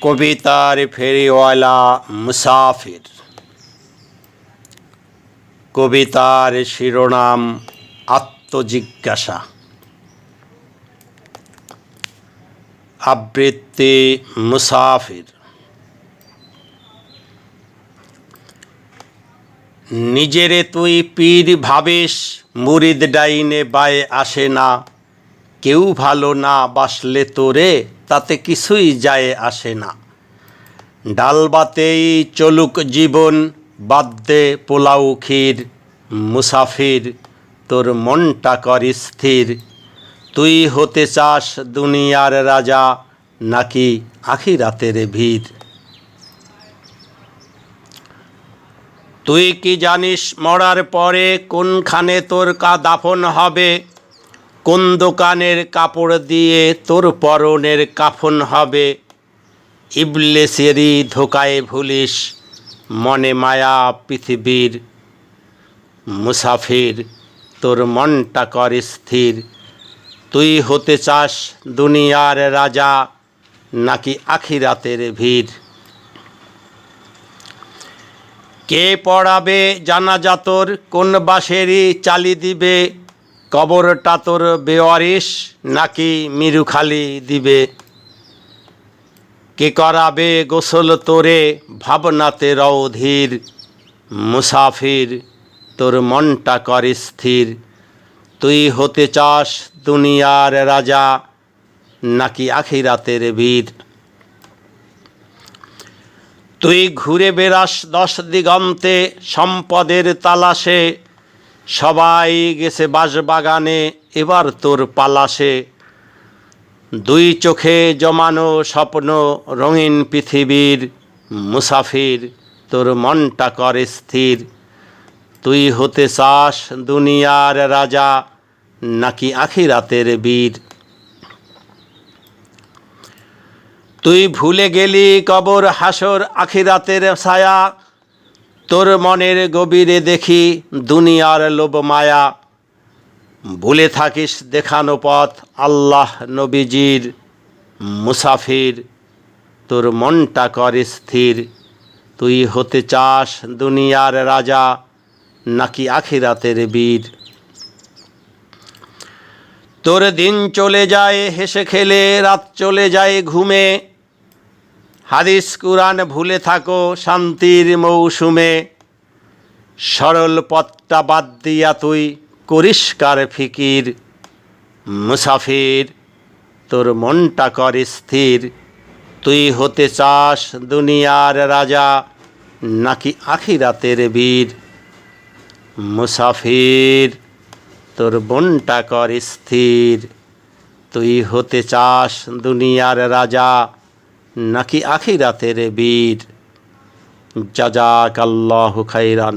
কবিতার ফেরিওয়ালা মুসাফির। কবিতার শিরোনাম আত্মজিজ্ঞাসা। আবৃত্তি মুসাফির। নিজেরে তুই পীর ভাবিস, মুরিদ ডাইনে বায়ে আসে না। কেউ ভালো না বাসলে তোরে, তাতে কিছুই যায় আসে না। ডালবাতেই চলুক জীবন বাদ্যে পোলাও ক্ষীর, মুসাফির, তোর মনটা কর স্থির। তুই হতে চাস দুনিয়ার রাজা, নাকি আখিরাতের ভিড় তুই কি জানিস মরার পরে কোনখানে তোর কা দাফন হবে? কোন দোকানের কাপড় দিয়ে তোর পরনের কাফন হবে? ইবলেসেরই ধোকায় ভুলিস, মনে মায়া পৃথিবীর। মুসাফির, তোর মনটা কর স্থির। তুই হতে চাস দুনিয়ার রাজা, নাকি আখিরাতের ভিড়? কে পড়াবে জানাজা তোর, কোন বাসেরই চালি দিবে? কবরটা তোর বেওয়ারিস নাকি মিরুখালি দিবে? কে করাবে গোসল তোরে, ভাবনাতে রৌধীর মুসাফির, তোর মনটা কর স্থির। তুই হতে চাস দুনিয়ার রাজা, নাকি আখিরাতের বীর? তুই ঘুরে বেড়াস দশ দিগন্তে, সম্পদের তালাশে সবাই গেছে বাঁশবাগানে, এবার তোর পালাসে দুই চোখে জমানো স্বপ্ন রঙিন পৃথিবীর মুসাফির, তোর মনটা করে স্থির। তুই হতে চাস দুনিয়ার রাজা, নাকি আখিরাতের বীর? তুই ভুলে গেলি কবর হাসর আখিরাতের ছায়া তোর মনের গভীরে দেখি দুনিয়ার লোভ মায়া। ভুলে থাকিস দেখানো পথ আল্লাহ নবীজির মুসাফির। তোর মনটা কর স্থির। তুই হতে চাস দুনিয়ার রাজা, নাকি আখিরাতের বীর। তোর দিন চলে যায় হেসে খেলে, রাত চলে যায় ঘুমে। হাদিস কুরআন ভুলে থাকো শান্তির মৌসুমে। সরল পথটা বাদ দিয়া তুই করিষ্কার ফিকির? মুসাফির, তোর মনটা কর স্থির। তুই হতে চাস দুনিয়ার রাজা, নাকি আখিরাতের বীর? মুসাফির, তোর মনটা কর স্থির। তুই হতে চাস দুনিয়ার রাজা নাকি আখিরাতের বীর? জাজাকাল্লাহু খাইরান